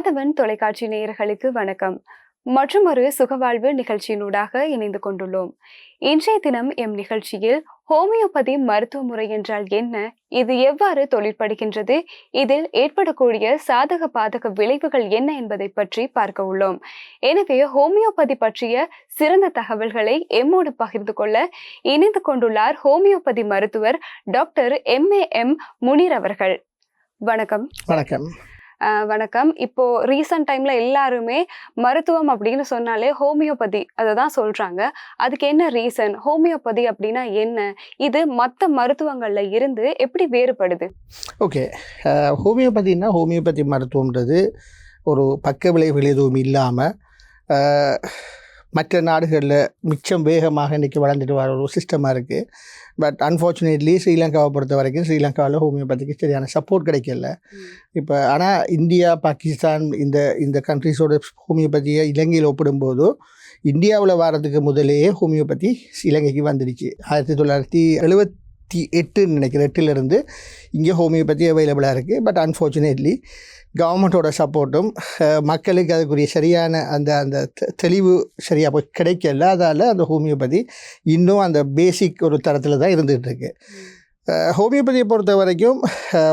மாதவன் தொலைக்காட்சி நேயர்களுக்கு வணக்கம். மற்றும் ஒரு சுகவாழ்வு நிகழ்ச்சியினூடாக இணைந்து கொண்டுள்ளோம். இன்றைய தினம் எம் நிகழ்ச்சியில் ஹோமியோபதி மருத்துவ முறை என்றால் என்ன இது எவ்வாறு தொழிற்படுகின்றது இதில் ஏற்படக்கூடிய சாதக பாதக விளைவுகள் என்ன என்பதை பற்றி பார்க்க உள்ளோம். எனவே ஹோமியோபதி பற்றிய சிறந்த தகவல்களை எம்மோடு பகிர்ந்து கொள்ள இணைந்து கொண்டுள்ளார் ஹோமியோபதி மருத்துவர் doctor M A M Muneer அவர்கள். வணக்கம். வணக்கம். வணக்கம். இப்போ ரீசன்ட் டைம்ல எல்லாருமே மருத்துவம் அப்படின்னு சொன்னாலே ஹோமியோபதி அதை தான் சொல்றாங்க. அதுக்கு என்ன ரீசன் ஹோமியோபதி அப்படின்னா என்ன? இது மற்ற மருத்துவங்கள்ல இருந்து எப்படி வேறுபடுது? ஓகே ஹோமியோபதினா ஹோமியோபதி மருத்துவம்ன்றது ஒரு பக்க விளைவுகள் எதுவும் இல்லாமல் மற்ற நாடுகளில் மிச்சம் வேகமாக இன்றைக்கி வளர்ந்துட்டு வர ஒரு சிஸ்டமாக இருக்குது பட் அன்ஃபார்ச்சுனேட்லி ஸ்ரீலங்காவை பொறுத்த வரைக்கும் ஸ்ரீலங்காவில் ஹோமியோபதிக்கு சரியான சப்போர்ட் கிடைக்கல. இப்போ ஆனால் இந்தியா பாகிஸ்தான் இந்த இந்த கண்ட்ரிஸோட ஹோமியோபதியை இலங்கையில் ஒப்பிடும்போது இந்தியாவில் வர்றதுக்கு முதலேயே ஹோமியோபதி இலங்கைக்கு வந்துடுச்சு. ஆயிரத்தி தொள்ளாயிரத்தி எழுபத்தி எட்டுன்னு நினைக்கிறேன் எட்டுலேருந்து இங்கே ஹோமியோபதி அவைலபிளாக இருக்குது பட் அன்ஃபார்ச்சுனேட்லி கவர்மெண்ட்டோட சப்போர்ட்டும் மக்களுக்கு அதுக்குரிய சரியான அந்த அந்த தெளிவு சரியாக போய் கிடைக்கல. அதால் அந்த ஹோமியோபதி இன்னும் அந்த பேசிக் ஒரு தரத்தில் தான் இருந்துகிட்டு இருக்கு. அஹ், ஹோமியோபதியை பொறுத்த வரைக்கும்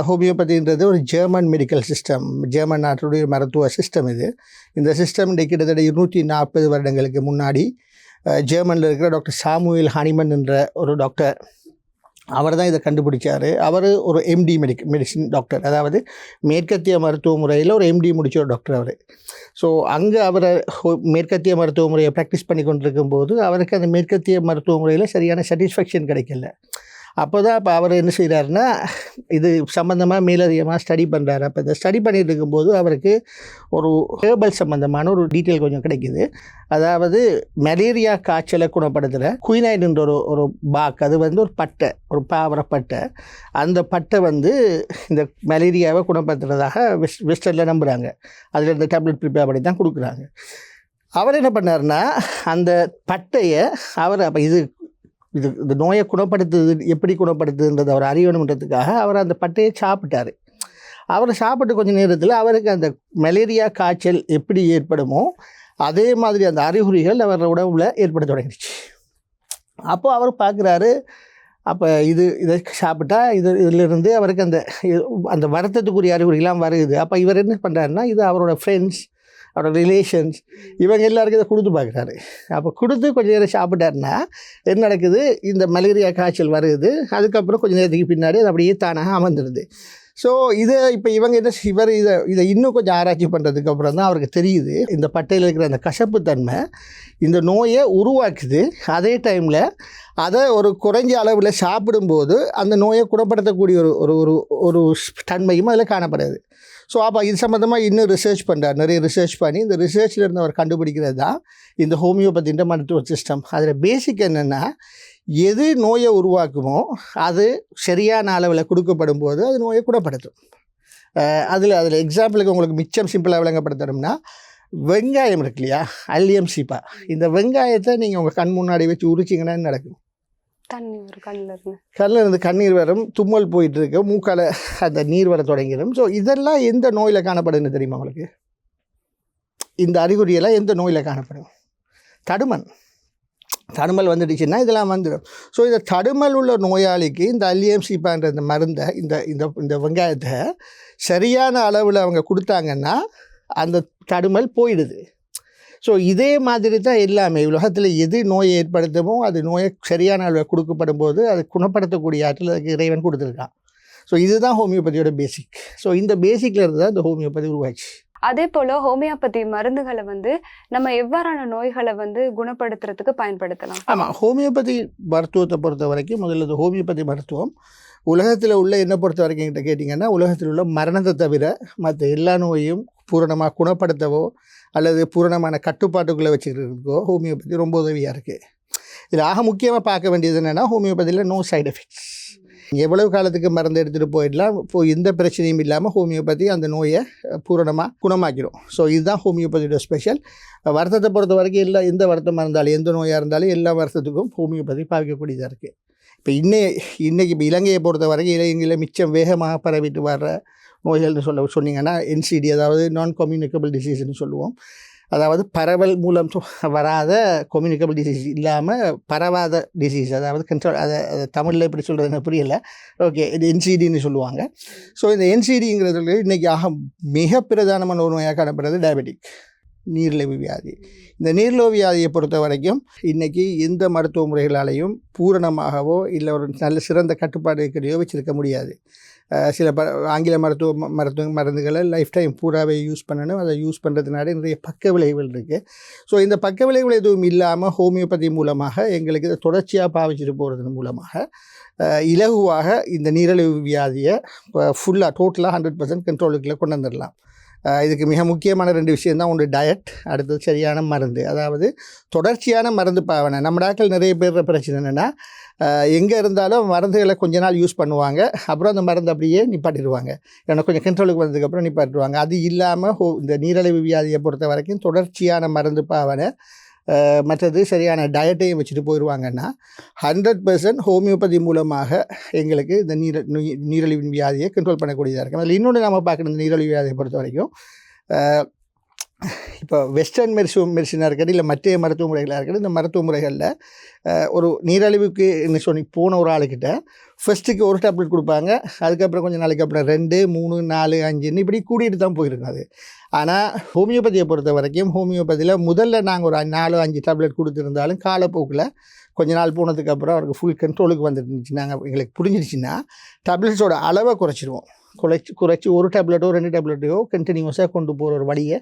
ஹோமியோபதின்றது ஒரு ஜெர்மன் மெடிக்கல் சிஸ்டம் ஜெர்மன் நாட்டுடைய மருத்துவ சிஸ்டம் இது. இந்த சிஸ்டம் இன்றைக்கு கிட்டத்தட்ட இருநூற்றி நாற்பது வருடங்களுக்கு முன்னாடி ஜெர்மனில் இருக்கிற டாக்டர் சாமுவேல் ஹனிமன் என்ற ஒரு டாக்டர் அவர் தான் இதை கண்டுபிடிச்சார். அவர் ஒரு எம்டி மெடிக் மெடிசின் டாக்டர் அதாவது மேற்கத்திய மருத்துவ முறையில் ஒரு எம்டி முடிச்ச ஒரு டாக்டர் அவர். ஸோ அங்கே அவரை மேற்கத்திய மருத்துவ முறையை ப்ராக்டிஸ் பண்ணி கொண்டிருக்கும் போது அவருக்கு அந்த மேற்கத்திய மருத்துவ முறையில் சரியான சாட்டிஸ்ஃபேக்ஷன் கிடைக்கல. அப்போ தான் அப்போ அவர் என்ன செய்கிறாருன்னா இது சம்மந்தமாக மேலதிகமாக ஸ்டடி பண்ணுறாரு அப்போ இந்த ஸ்டடி பண்ணிட்டு இருக்கும்போது அவருக்கு ஒரு ஹேர்பல் சம்மந்தமான ஒரு டீட்டெயில் கொஞ்சம் கிடைக்குது. அதாவது மலேரியா காய்ச்சலை குணப்படுத்துகிற குயினாய்டுன்ற ஒரு ஒரு பாக் அது வந்து ஒரு பட்டை ஒரு பாவர பட்டை. அந்த பட்டை வந்து இந்த மலேரியாவை குணப்படுத்துறதாக வெஸ்ட் வெஸ்டர்னில் நம்புகிறாங்க அதில் இந்த டேப்லெட் ப்ரிப்பேர் பண்ணி தான் கொடுக்குறாங்க. அவர் என்ன பண்ணாருன்னா அந்த பட்டையை அவர் அப்போ இது இது இந்த நோயை குணப்படுத்துது எப்படி குணப்படுத்துதுன்றது அவர் அறியணுன்றதுக்காக அவர் அந்த பட்டையை சாப்பிட்டாரு. அவர் சாப்பிட்டு கொஞ்ச நேரத்தில் அவருக்கு அந்த மலேரியா காய்ச்சல் எப்படி ஏற்படுமோ அதே மாதிரி அந்த அறிகுறிகள் அவர் உடம்புல ஏற்பட தொடங்கிடுச்சு. அப்போது அவர் பார்க்குறாரு அப்போ இது இதை சாப்பிட்டா இது இதிலிருந்து அவருக்கு அந்த இது- அந்த வருத்தத்துக்குரிய அறிகுறிகள்லாம் வருது. அப்போ இவர் என்ன பண்ணுறாருன்னா இது அவரோட ஃப்ரெண்ட்ஸ் அவரோட ரிலேஷன்ஸ் இவங்க எல்லாருக்கும் இதை கொடுத்து பார்க்குறாரு. அப்போ கொடுத்து கொஞ்சம் நேரம் சாப்பிட்டாருன்னா என்ன நடக்குது? இந்த மலேரியா காய்ச்சல் வருது. அதுக்கப்புறம் கொஞ்சம் நேரத்துக்கு பின்னாடி அது அப்படியே தானாக அமர்ந்துடுது. ஸோ இதை இப்போ இவங்க என்ன இவர் இதை இதை இன்னும் கொஞ்சம் ஆராய்ச்சி பண்ணுறதுக்கு அப்புறம் தான் அவருக்கு தெரியுது. இந்த பட்டையில் இருக்கிற அந்த கசப்புத்தன்மை இந்த நோயை உருவாக்குது. அதே டைமில் அதை ஒரு குறைஞ்ச அளவில் சாப்பிடும்போது அந்த நோயை குணப்படுத்தக்கூடிய ஒரு ஒரு ஒரு ஒரு தன்மையும் அதில் காணப்படுது. ஸோ அப்போ இது சம்மந்தமாக இன்னும் ரிசர்ச் பண்ணுறார் நிறைய ரிசர்ச் பண்ணி இந்த ரிசர்ச்சில் இருந்து அவர் கண்டுபிடிக்கிறது தான் இந்த ஹோமியோபதின்ற மருத்துவ சிஸ்டம் அதில் பேசிக் என்னென்னா எது நோயை உருவாக்குமோ அது சரியான அளவில் கொடுக்கப்படும் போது அது நோயை குணப்படுத்தும். அதில் அதில் எக்ஸாம்பிளுக்கு உங்களுக்கு மிச்சம் சிம்பிளாக விளங்கப்படுத்தணும்னா வெங்காயம் இருக்கு இல்லையா? அல்லியம் சீப்பா. இந்த வெங்காயத்தை நீங்கள் உங்கள் கண் முன்னாடி வச்சு உரிச்சிங்கன்னா நடக்கும். கண்ணில் இருந்து கண்ணீர் வரும் தும்மல் போயிட்டு இருக்கு மூக்கால் அந்த நீர் வர தொடங்கிடும். ஸோ இதெல்லாம் எந்த நோயில் காணப்படுதுன்னு தெரியுமா உங்களுக்கு? இந்த அறிகுறியெல்லாம் எந்த நோயில் காணப்படும்? தடுமன் தடுமல் வந்துடுச்சுன்னா இதெல்லாம் வந்துடும். ஸோ இந்த தடுமல் உள்ள நோயாளிக்கு இந்த அல்லியம்சிப்பான்ற இந்த மருந்தை இந்த இந்த இந்த வெங்காயத்தை சரியான அளவில் அவங்க கொடுத்தாங்கன்னா அந்த தடுமல் போயிடுது. ஸோ இதே மாதிரி தான் எல்லாமே. உலகத்தில் எது நோயை ஏற்படுத்துமோ அது நோயை சரியான அளவில் கொடுக்கப்படும் போது அது குணப்படுத்தக்கூடிய ஆற்றல் அதுக்கு இறைவன் கொடுத்துருக்கான். ஸோ இதுதான் ஹோமியோபதியோட பேசிக் ஸோ இந்த பேசிக்கில் இருந்து தான் இந்த ஹோமியோபதி உருவாச்சு. அதே போல ஹோமியோபதி மருந்துகளை வந்து நம்ம எவ்வாறான நோய்களை வந்து குணப்படுத்துறதுக்கு பயன்படுத்தலாம்? ஆமாம் ஹோமியோபதி மருத்துவத்தை பொறுத்த வரைக்கும் முதல்ல ஹோமியோபதி மருத்துவம். உலகத்தில் உள்ள என்ன பொறுத்த வரைக்கும் கேட்டிங்கன்னா உலகத்தில் உள்ள மரணத்தை தவிர மற்ற எல்லா நோயையும் பூரணமாக குணப்படுத்தவோ அல்லது பூரணமான கட்டுப்பாட்டுக்குள்ளே வச்சுக்கிறதுக்கோ ஹோமியோபதி ரொம்ப உதவியாக இருக்குது இதில் ஆக முக்கியமாக பார்க்க வேண்டியது என்னென்னா ஹோமியோபதியில் நோ சைடு எஃபெக்ட்ஸ் எவ்வளவு காலத்துக்கு மருந்து எடுத்துகிட்டு போயிடலாம் இப்போ எந்த பிரச்சனையும் இல்லாமல் ஹோமியோபதி அந்த நோயை பூரணமாக குணமாக்கிடும். ஸோ இதுதான் ஹோமியோபதியோட ஸ்பெஷல் வருத்தத்தை பொறுத்த வரைக்கும் எல்லா எந்த வருத்தமாக இருந்தாலும் எந்த நோயாக இருந்தாலும் எல்லா வருத்தத்துக்கும் ஹோமியோபதி பாவிக்கக்கூடியதாக இருக்குது இப்போ இன்னை இன்னைக்கு இப்போ இலங்கையை பொறுத்த வரைக்கும் இலங்கையில் மிச்சம் வேகமாக பரவிட்டு வர்ற நோய்கள்னு சொல்ல சொன்னீங்கன்னா என்சிடி அதாவது நான் கம்யூனிகபிள் டிசீஸ்னு சொல்லுவோம். அதாவது பரவல் மூலம் வராத கம்யூனிகபிள் டிசீஸ் இல்லாமல் பரவாத டிசீஸ் அதாவது கண்ட்ரோல் அதை தமிழில் எப்படி சொல்கிறது எனக்கு புரியல. ஓகே இது என்சிடின்னு சொல்லுவாங்க. ஸோ இந்த என்சிடிங்கிறது இன்றைக்கி ஆக மிக பிரதானமான ஒரு நோயாக காணப்படுறது டயபெட்டிக் நீரிழிவு வியாதி. இந்த நீரிழிவு வியாதியை பொறுத்த வரைக்கும் இன்றைக்கி எந்த மருத்துவ முறைகளாலையும் பூரணமாகவோ இல்லை ஒரு நல்ல சிறந்த கட்டுப்பாடு இருக்கிறதையோ வச்சிருக்க முடியாது. சில ப ஆங்கில மருத்துவ மருத்துவ மருந்துகளை லைஃப் டைம் பூராவே யூஸ் பண்ணணும். அதை யூஸ் பண்ணுறதுனால நிறைய பக்க விளைவுகள் இருக்குது ஸோ இந்த பக்க விளைவுகள் எதுவும் இல்லாமல் ஹோமியோபதி மூலமாக எங்களுக்கு இதை தொடர்ச்சியாக பாவிச்சுட்டு போகிறது மூலமாக இலகுவாக இந்த நீரிழிவு வியாதியை ஃபுல்லாக டோட்டலாக ஹண்ட்ரட் பர்சன்ட் கண்ட்ரோலுக்குள்ளே கொண்டு வந்துடலாம். இதுக்கு மிக முக்கியமான ரெண்டு விஷயம் தான் ஒன்று டயட் அடுத்தது சரியான மருந்து. அதாவது தொடர்ச்சியான மருந்து பாவனை. நம்ம டாக்டர் நிறைய பேர் பிரச்சனை என்னென்னா எங்கே இருந்தாலும் மருந்துகளை கொஞ்ச நாள் யூஸ் பண்ணுவாங்க. அப்புறம் அந்த மருந்து அப்படியே நிப்பாட்டிடுவாங்க. ஏன்னா கொஞ்சம் கண்ட்ரோலுக்கு வந்ததுக்கப்புறம் நிப்பாட்டிடுவாங்க. அது இல்லாமல் ஹோ இந்த நீரிழிவு வியாதியை பொறுத்த வரைக்கும் தொடர்ச்சியான மருந்து பாவனை மற்றது சரியான டயட்டையும் வச்சுட்டு போயிடுவாங்கன்னா ஹண்ட்ரட் பர்சன்ட் ஹோமியோபதி மூலமாக எங்களுக்கு இந்த நீர நீரிழிவின் வியாதியை கண்ட்ரோல் பண்ணக்கூடியதாக இருக்கும். அதில் இன்னொன்று நம்ம பார்க்கணும் இந்த நீரிழிவு வியாதியை பொறுத்த வரைக்கும். இப்போ வெஸ்டர்ன் மெடிசன் மெடிசனாக இருக்கட்டும் இல்லை மற்ற மருத்துவ முறைகளாக இருக்கட்டும் இந்த மருத்துவ முறைகளில் ஒரு நீரழிவுக்கு என்ன சொல்லி போன ஒரு ஆளுக்கிட்ட ஃபஸ்ட்டுக்கு ஒரு டேப்லெட் கொடுப்பாங்க அதுக்கப்புறம் கொஞ்சம் நாளைக்கு அப்புறம் ரெண்டு மூணு நாலு அஞ்சுன்னு இப்படி கூட்டிகிட்டு தான் போயிருக்கும் அது. ஆனால் ஹோமியோபதியை பொறுத்த வரைக்கும் ஹோமியோபதியில் முதல்ல நாங்கள் ஒரு நாலு அஞ்சு டேப்லெட் கொடுத்துருந்தாலும் காலப்போக்கில் கொஞ்ச நாள் போனதுக்கப்புறம் அவருக்கு ஃபுல் கண்ட்ரோலுக்கு வந்துருந்துச்சு. நாங்கள் எங்களுக்கு புரிஞ்சிருச்சுன்னா டேப்லெட்ஸோட அளவை குறைச்சிருவோம். குறைச்சி குறைச்சி ஒரு டேப்லெட்டோ ரெண்டு டேப்லெட்டையோ கண்டினியூஸாக கொண்டு போகிற ஒரு வழியை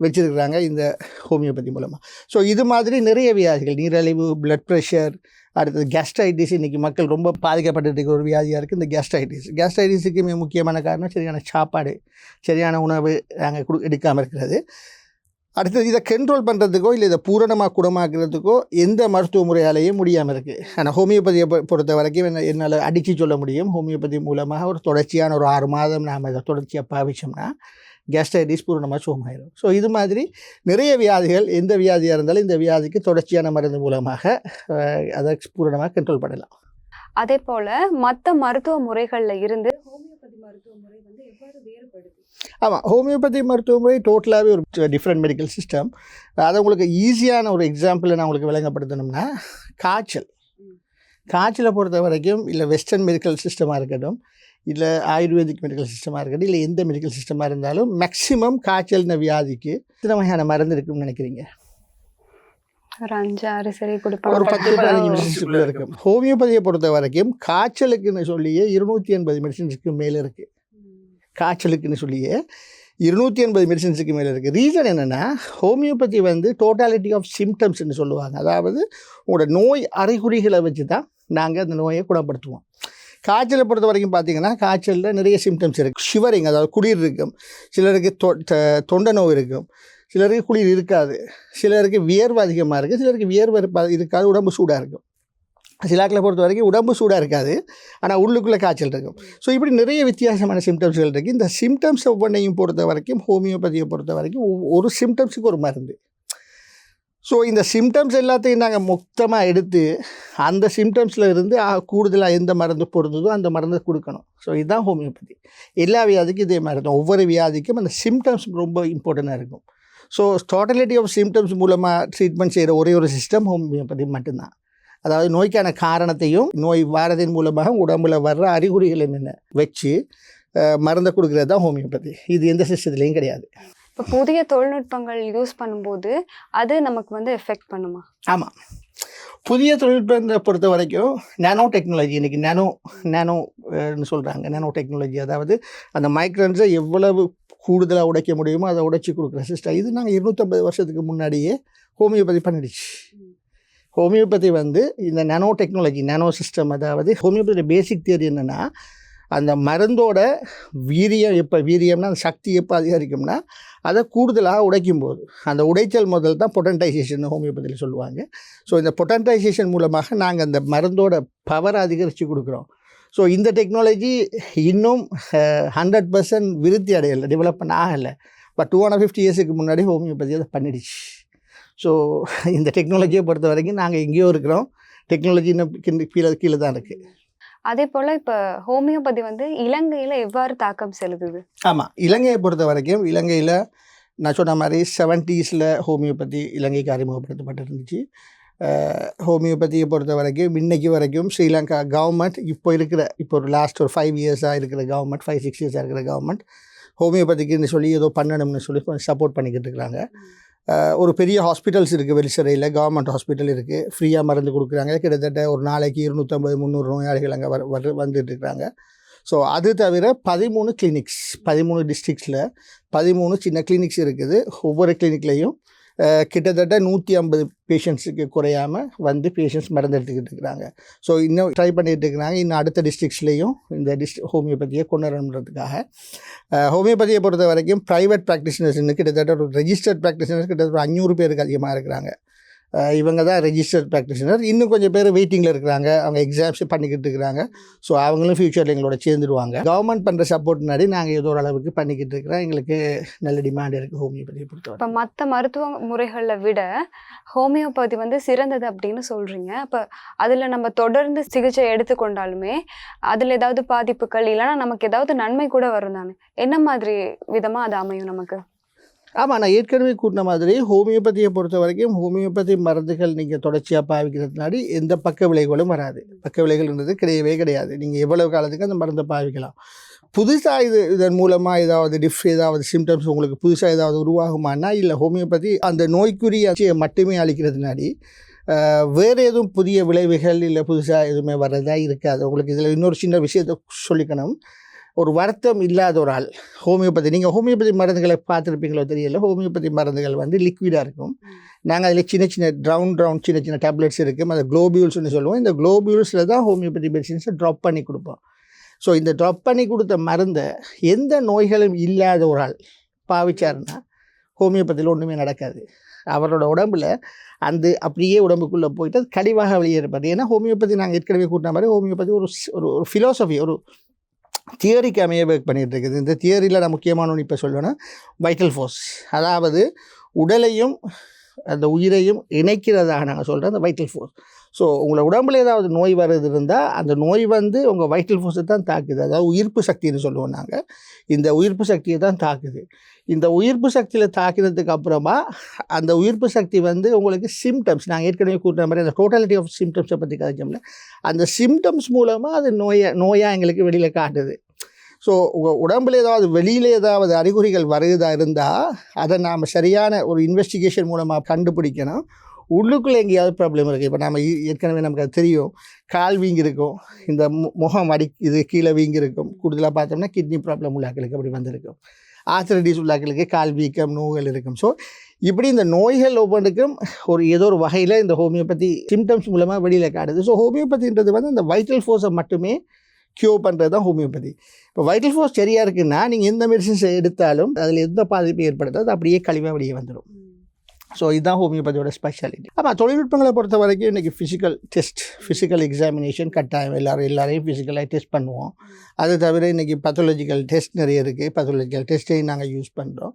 வச்சுருக்குறாங்க இந்த ஹோமியோபதி மூலமாக ஸோ இது மாதிரி நிறைய வியாதிகள் நீரிழிவு பிளட் ப்ரெஷர் அடுத்தது கேஸ்ட்ரைட்டிஸ் இன்றைக்கி மக்கள் ரொம்ப பாதிக்கப்பட்டு இருக்கிற ஒரு வியாதியாக இருக்குது இந்த கேஸ்ட்ரைட்டிஸ் கேஸ்ட்ரைட்டிஸுக்கு மிக முக்கியமான காரணம் சரியான சாப்பாடு சரியான உணவு நாங்கள் கொடு எடுக்காமல் இருக்கிறது. அடுத்தது இதை கண்ட்ரோல் பண்ணுறதுக்கோ இல்லை இதை பூரணமாக குணமாக்குறதுக்கோ எந்த மருத்துவ முறையாலேயும் முடியாமல் இருக்குது ஆனால் ஹோமியோபதியை பொறுத்த வரைக்கும் என்ன என்னால் அடித்து சொல்ல முடியும். ஹோமியோபதி மூலமாக ஒரு தொடர்ச்சியான ஒரு ஆறு மாதம் நாம் இதை தொடர்ச்சியாக பாவிச்சோம்னா கேஸ்ட்ரைட்டிஸ் பூரணமாக சுகமாயிடும் ஸோ இது மாதிரி நிறைய வியாதிகள் எந்த வியாதியாக இருந்தாலும் இந்த வியாதிக்கு தொடர்ச்சியான மருந்து மூலமாக அதை பூரணமாக கண்ட்ரோல் பண்ணலாம். அதே போல மத்த மருத்துவ முறைகள்ல இருந்து ஹோமியோபதி மருத்துவ முறை வந்து எவ்வாறு வேறுபடுது? ஆமாம் ஹோமியோபதி மருத்துவ முறை டோட்டலாகவே ஒரு டிஃப்ரெண்ட் மெடிக்கல் சிஸ்டம் அதை உங்களுக்கு ஈஸியான ஒரு எக்ஸாம்பிளை நான் உங்களுக்கு விளங்கப்படுத்தணும்னா காய்ச்சல். காய்ச்சலை பொறுத்த வரைக்கும் இல்லை வெஸ்டர்ன் மெடிக்கல் சிஸ்டமாக இருக்கட்டும் இல்லை ஆயுர்வேதிக் மெடிக்கல் சிஸ்டமாக இருக்கட்டும் இல்லை எந்த மெடிக்கல் சிஸ்டமாக இருந்தாலும் மேக்ஸிமம் காய்ச்சல்ன வியாதிக்கு எத்தனை வகையான மருந்து இருக்குன்னு நினைக்கிறீங்க? ஒரு அஞ்சு ஆறு சரி ஒரு பத்து பதினஞ்சு மெடிசன்ஸுக்குள்ளே இருக்கும் ஹோமியோபதியை பொறுத்த வரைக்கும் காய்ச்சலுக்குன்னு சொல்லியே இருநூற்றி எண்பது மெடிசன்ஸுக்கு மேலே இருக்குது காய்ச்சலுக்குன்னு சொல்லியே இருநூற்றி எண்பது மெடிசன்ஸுக்கு மேலே இருக்குது ரீசன் என்னென்னா ஹோமியோபதி வந்து டோட்டாலிட்டி ஆஃப் சிம்டம்ஸ்னு சொல்லுவாங்க. அதாவது உங்களோட நோய் அறிகுறிகளை வச்சு தான் நாங்கள் அந்த நோயை குணப்படுத்துவோம். காய்ச்சலை பொறுத்த வரைக்கும் பார்த்தீங்கன்னா காய்ச்சலில் நிறைய சிம்டம்ஸ் இருக்குது ஷிவரிங் அதாவது குளிர் இருக்கும். சிலருக்கு தொ தொண்டை நோய் இருக்கும். சிலருக்கு குளிர் இருக்காது. சிலருக்கு வியர்வு அதிகமாக இருக்குது சிலருக்கு வியர்வு இருக்காது. உடம்பு சூடாக இருக்கும். சிலாக்களை பொறுத்த வரைக்கும் உடம்பு சூடாக இருக்காது. ஆனால் உள்ளுக்குள்ளே காய்ச்சல் இருக்கும். ஸோ இப்படி நிறைய வித்தியாசமான சிம்டம்ஸ்கள் இருக்குது இந்த சிம்டம்ஸ் ஒவ்வொன்றையும் பொறுத்த வரைக்கும் ஹோமியோபதியை பொறுத்த வரைக்கும் ஒரு சிம்டம்ஸுக்கு ஒரு மருந்து. ஸோ இந்த சிம்டம்ஸ் எல்லாத்தையும் நாங்கள் மொத்தமாக எடுத்து அந்த சிம்டம்ஸில் இருந்து கூடுதலாக எந்த மருந்து பொருந்ததோ அந்த மருந்தை கொடுக்கணும். ஸோ இதுதான் ஹோமியோபதி எல்லா வியாதிக்கும் இதே மாதிரி தான். ஒவ்வொரு வியாதிக்கும் அந்த சிம்டம்ஸ் ரொம்ப இம்பார்ட்டண்ட்டாக இருக்கும். ஸோ டோட்டலிட்டி ஆஃப் சிம்டம்ஸ் மூலமாக ட்ரீட்மெண்ட் செய்கிற ஒரே ஒரு சிஸ்டம் ஹோமியோபதி மட்டும்தான். அதாவது நோய்க்கான காரணத்தையும் நோய் வாரதின் மூலமாக உடம்புல வர்ற அறிகுறிகள் என்னென்ன வச்சு மருந்தை கொடுக்குறது தான் ஹோமியோபதி இது எந்த சிஸ்டத்துலேயும் கிடையாது. இப்போ புதிய தொழில்நுட்பங்கள் யூஸ் பண்ணும்போது அது நமக்கு வந்து எஃபெக்ட் பண்ணுமா? ஆமாம் புதிய தொழில்நுட்பத்தை பொறுத்த வரைக்கும் நேனோ டெக்னாலஜி இன்றைக்கி நேனோ நேனோன்னு சொல்கிறாங்க நேனோ டெக்னாலஜி அதாவது அந்த மைக்ரன்ஸை எவ்வளவு கூடுதலாக உடைக்க முடியுமோ அதை உடைச்சி கொடுக்குற சிஸ்டம் இது நாங்கள் இருநூற்றம்பது வருஷத்துக்கு முன்னாடியே ஹோமியோபதி பண்ணிடுச்சு. ஹோமியோபதி வந்து இந்த நேனோ டெக்னாலஜி நேனோ சிஸ்டம் அதாவது ஹோமியோபதியோட பேசிக் தியரி என்னென்னா அந்த மருந்தோட வீரியம் எப்போ வீரியம்னா அந்த சக்தி எப்போ அதிகரிக்கும்னா அதை கூடுதலாக உடைக்கும் போது அந்த உடைச்சல் முதல் தான் பொட்டன்டைசேஷன் ஹோமியோபதியில் சொல்லுவாங்க. ஸோ இந்த பொட்டன்டைசேஷன் மூலமாக நாங்கள் அந்த மருந்தோட பவரை அதிகரித்து கொடுக்குறோம். ஸோ இந்த டெக்னாலஜி இன்னும் ஹண்ட்ரட் பர்சன்ட் விருத்தி அடையலை டெவலப் பண்ண ஆகலை. பட் டூ ஹண்ட்ரட் ஃபிஃப்டி இயர்ஸுக்கு முன்னாடி ஹோமியோபதி அதை பண்ணிடுச்சு. ஸோ இந்த டெக்னாலஜியை பொறுத்த வரைக்கும் நாங்கள் எங்கேயோ இருக்கிறோம். டெக்னாலஜி இன்னும் கீழே கீழே தான் இருக்குது அதே போல இப்ப ஹோமியோபதி வந்து இலங்கையில எவ்வாறு தாக்கம் செலுத்துது? ஆமாம் இலங்கையை பொறுத்த வரைக்கும் இலங்கையில் நான் சொன்ன மாதிரி செவன்ட்டீஸில் ஹோமியோபதி இலங்கைக்கு அறிமுகப்படுத்தப்பட்டு இருந்துச்சு அஹ், ஹோமியோபதியை பொறுத்த வரைக்கும் இன்னைக்கு வரைக்கும் ஸ்ரீலங்கா கவர்மெண்ட் இப்போ இருக்கிற இப்போ ஒரு லாஸ்ட் ஒரு ஃபைவ் இயர்ஸாக இருக்கிற கவர்மெண்ட் ஃபைவ் சிக்ஸ் இயர்ஸாக இருக்கிற கவர்மெண்ட் ஹோமியோபதிக்குன்னு சொல்லி ஏதோ பண்ணணும்னு சொல்லி கொஞ்சம் சப்போர்ட் பண்ணிக்கிட்டு இருக்கிறாங்க. ஒரு பெரிய ஹாஸ்பிட்டல்ஸ் இருக்குது வெளிச்சரையில் கவர்மெண்ட் ஹாஸ்பிட்டல் இருக்குது ஃப்ரீயாக மருந்து கொடுக்குறாங்க. கிட்டத்தட்ட ஒரு நாளைக்கு இருநூற்றம்பது முந்நூறு நோயாளிகள் அங்கே வர வர வந்துட்டு இருக்கிறாங்க ஸோ அது தவிர பதிமூணு கிளினிக்ஸ் பதிமூணு டிஸ்ட்ரிக்ஸில் பதிமூணு சின்ன கிளினிக்ஸ் இருக்குது. ஒவ்வொரு கிளினிக்லேயும் கிட்டத்தட்ட நூற்றி ஐம்பது பேஷண்ட்ஸுக்கு குறையாமல் வந்து பேஷண்ட்ஸ் மருந்து எடுத்துக்கிட்டு இருக்கிறாங்க. ஸோ இன்னும் ட்ரை பண்ணிகிட்டு இருக்கிறாங்க. இன்னும் அடுத்த டிஸ்ட்ரிக்ஸ்லேயும் இந்த டிஸ்ட் ஹோமியோபதியை கொண்டு வரணுன்றதுக்காக ஹோமியோபதியை பொறுத்த வரைக்கும் ப்ரைவேட் ப்ராக்டிஷனர்ஸ்னு கிட்டத்தட்ட ஒரு ரெஜிஸ்டர்ட் ப்ராக்டிஷனர்ஸ் கிட்டத்தட்ட ஒரு அஞ்சூறு பேருக்கு அதிகமாக இருக்கிறாங்க. இவங்க தான் ரெஜிஸ்டர்ட் ப்ராக்டிஷனர் இன்னும் கொஞ்சம் பேர் வெயிட்டிங்கில் இருக்கிறாங்க. அவங்க எக்ஸாம்ஸ் பண்ணிக்கிட்டு இருக்கிறாங்க. ஸோ அவங்களும் ஃப்யூச்சரில் எங்களோட சேர்ந்துருவாங்க கவர்மெண்ட் பண்ணுற சப்போர்ட்னாடி நாங்கள் ஏதோ ஒரு அளவுக்கு பண்ணிக்கிட்டு இருக்கிறோம். எங்களுக்கு நல்ல டிமாண்ட் இருக்குது ஹோமியோபதியை பொறுத்தவரை. இப்போ மற்ற மருத்துவ முறைகளை விட ஹோமியோபதி வந்து சிறந்தது அப்படின்னு சொல்கிறீங்க அப்போ அதில் நம்ம தொடர்ந்து சிகிச்சை எடுத்துக்கொண்டாலுமே அதில் ஏதாவது பாதிப்புகள் இல்லைன்னா நமக்கு ஏதாவது நன்மை கூட வரும் தானே? என்ன மாதிரி விதமாக அது அமையும் நமக்கு? ஆமாம் நான் ஏற்கனவே கூட்டின மாதிரி ஹோமியோபதியை பொறுத்த வரைக்கும் ஹோமியோபதி மருந்துகள் நீங்கள் தொடர்ச்சியாக பாவிக்கிறதுனாடி எந்த பக்க விளைவுகளும் வராது. பக்க விளைவுகள்ன்றது கிடையவே கிடையாது. நீங்கள் எவ்வளவு காலத்துக்கு அந்த மருந்தை பாவிக்கலாம். புதுசாக இது இதன் மூலமாக ஏதாவது டிஃப் ஏதாவது சிம்டம்ஸ் உங்களுக்கு புதுசாக ஏதாவது உருவாகுமானா இல்லை ஹோமியோபதி அந்த நோய்க்குரிய மட்டுமே அளிக்கிறதுனாடி வேறு எதுவும் புதிய விளைவுகள் இல்லை புதுசாக எதுவுமே வர்றதாக இருக்காது. உங்களுக்கு இதில் இன்னொரு சின்ன விஷயத்தை சொல்லிக்கணும். ஒரு வருத்தம் இல்லாத ஒரு ஆள். ஹோமியோபதி நீங்கள் ஹோமியோபதி மருந்துகளை பார்த்துருப்பீங்களோ தெரியல. ஹோமியோபதி மருந்துகள் வந்து லிக்விடாக இருக்கும். நாங்கள் அதில் சின்ன சின்ன ரவுண்ட் ரவுண்ட் சின்ன சின்ன டேப்லெட்ஸ் இருக்கும் அதை குளோபியூல்ஸ்னு சொல்லுவோம். இந்த குளோபியூல்ஸில் தான் ஹோமியோபதி மெடிசின்ஸை ட்ராப் பண்ணி கொடுப்போம். ஸோ இந்த ட்ராப் பண்ணி கொடுத்த மருந்தை எந்த நோய்களும் இல்லாத ஒரு ஆள் பாவிச்சாருன்னா ஹோமியோபதியில் ஒன்றுமே நடக்காது. அவரோட உடம்புல அந்த அப்படியே உடம்புக்குள்ளே போயிட்டு அது கடிவாக வெளியேறப்பது ஏன்னா ஹோமியோபதி நாங்கள் ஏற்கனவே கூட்டின மாதிரி ஹோமியோபதி ஒரு ஒரு ஃபிலோசஃபி ஒரு தியரிக்கு அமைய ஒர்க் பண்ணிகிட்டு இருக்குது. இந்த தியரியில் நான் முக்கியமான ஒன்று இப்போ சொல்லணும் வைட்டல் ஃபோர்ஸ் அதாவது உடலையும் அந்த உயிரையும் இணைக்கிறதாக நாங்கள் சொல்கிறோம் அந்த வைட்டல் ஃபோர்ஸ் ஸோ உங்களை உடம்புல ஏதாவது நோய் வருது இருந்தால் அந்த நோய் வந்து உங்கள் வைட்டல் ஃபோர்ஸை தான் தாக்குது. அதாவது உயிர்ப்பு சக்தின்னு சொல்லுவோம் நாங்கள் இந்த உயிர்ப்பு சக்தியை தான் தாக்குது. இந்த உயிர்ப்பு சக்தியில் தாக்கினதுக்கு அப்புறமா அந்த உயிர்ப்பு சக்தி வந்து உங்களுக்கு சிம்டம்ஸ் நாங்கள் ஏற்கனவே கூட்டின மாதிரி அந்த டோட்டாலிட்டி ஆஃப் சிம்டம்ஸை பற்றி கதைச்சோம்ல அந்த சிம்டம்ஸ் மூலமாக அது நோயை நோயாக எங்களுக்கு வெளியில் காட்டுது. ஸோ உங்கள் உடம்புல ஏதாவது வெளியில் ஏதாவது அறிகுறிகள் வருதா இருந்தால் அதை நாம் சரியான ஒரு இன்வெஸ்டிகேஷன் மூலமாக கண்டுபிடிக்கணும். உள்ளுக்குள்ளே எங்கேயாவது ப்ராப்ளம் இருக்குது இப்போ நம்ம ஏற்கனவே நமக்கு அது தெரியும். கால் வீங்கிருக்கும் இந்த மு- முகம் அடி இது கீழே வீங்கிருக்கும் கூடுதலாக பார்த்தோம்னா கிட்னி ப்ராப்ளம் உள்ளாக்களுக்கு அப்படி வந்திருக்கும். ஆத்திரடிஸ் உள்ளாக்களுக்கு கால் வீக்கம் நோய்கள் இருக்கும். ஸோ இப்படி இந்த நோய்கள் ஒவ்வொன்றுக்கும் ஒரு ஏதோ ஒரு வகையில் இந்த ஹோமியோபதி சிம்டம்ஸ் மூலமாக வெளியில் காட்டுது. ஸோ ஹோமியோபதின்றது வந்து இந்த வைட்டல் ஃபோர்ஸை மட்டுமே க்யூர் பண்ணுறது தான் ஹோமியோபதி இப்போ வைட்டல் ஃபோர்ஸ் சரியாக இருக்குன்னா நீங்கள் எந்த மெடிசின்ஸ் எடுத்தாலும் அதில் எந்த பாதிப்பும் ஏற்படுத்தாது. அது அப்படியே கழிவாக வெளியே வந்துடும் ஸோ இதுதான் ஹோமியோபதியோட ஸ்பெஷாலிட்டி ஆமாம் தொழில்நுட்பங்களை பொறுத்த வரைக்கும் இன்றைக்கி ஃபிசிக்கல் டெஸ்ட் ஃபிசிக்கல் எக்ஸாமினேஷன் கட்டாயம். எல்லோரும் எல்லாரையும் ஃபிசிக்கலாக டெஸ்ட் பண்ணுவோம். அது தவிர இன்றைக்கி பத்தாலஜிக்கல் டெஸ்ட் நிறைய இருக்குது பத்தாலஜிக்கல் டெஸ்ட்டையும் நாங்கள் யூஸ் பண்ணுறோம்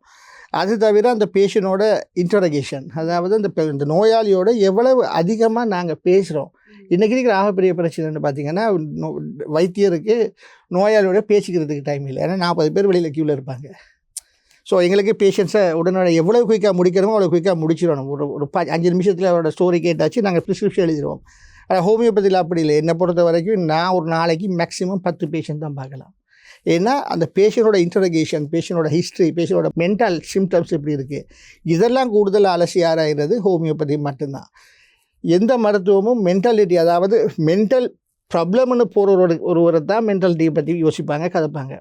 அது தவிர அந்த பேஷனோட இன்டரகேஷன் அதாவது அந்த பெ- இந்த நோயாளியோட எவ்வளவு அதிகமாக நாங்கள் பேசுகிறோம் இன்றைக்கி இருக்கிற ஆகப்பெரிய பிரச்சனைன்னு பார்த்தீங்கன்னா நோ- வைத்தியருக்கு நோயாளியோட பேசிக்கிறதுக்கு டைம் இல்லை. ஏன்னா நாற்பது பேர் வெளியில் க்யூவில் இருப்பாங்க. ஸோ எங்களுக்கு பேஷண்ட்ஸை உடனே எவ்வளோ குயிக்காக முடிக்கணுமோ அவ்வளோ குயிக்காக முடிச்சிடணும். ஒரு ஒரு ப அஞ்சு நிமிஷத்தில் அவரோட ஸ்டோரி கேட்டாச்சு நாங்கள் ப்ரிஸ்கிரிப்ஷன் எழுதிடுவோம் ஆனால் ஹோமியோபதியில் அப்படி இல்லை. என்னை பொறுத்த வரைக்கும் நான் ஒரு நாளைக்கு மேக்ஸிமம் பத்து பேஷண்ட் தான் பார்க்கலாம். ஏன்னா அந்த பேஷண்டோட இன்டரகேஷன் பேஷண்டோட ஹிஸ்ட்ரி பேஷண்டோட மென்டல் சிம்டம்ஸ் எப்படி இருக்குது இதெல்லாம் கூடுதல் அலசி ஆராயிறது ஹோமியோபதி மட்டும்தான். எந்த மருத்துவமும் மென்டாலிட்டி அதாவது மென்டல் ப்ராப்ளம்னு போகிறவரோட ஒருவரை தான் மென்டாலிட்டியை பற்றி யோசிப்பாங்க கதைப்பாங்க.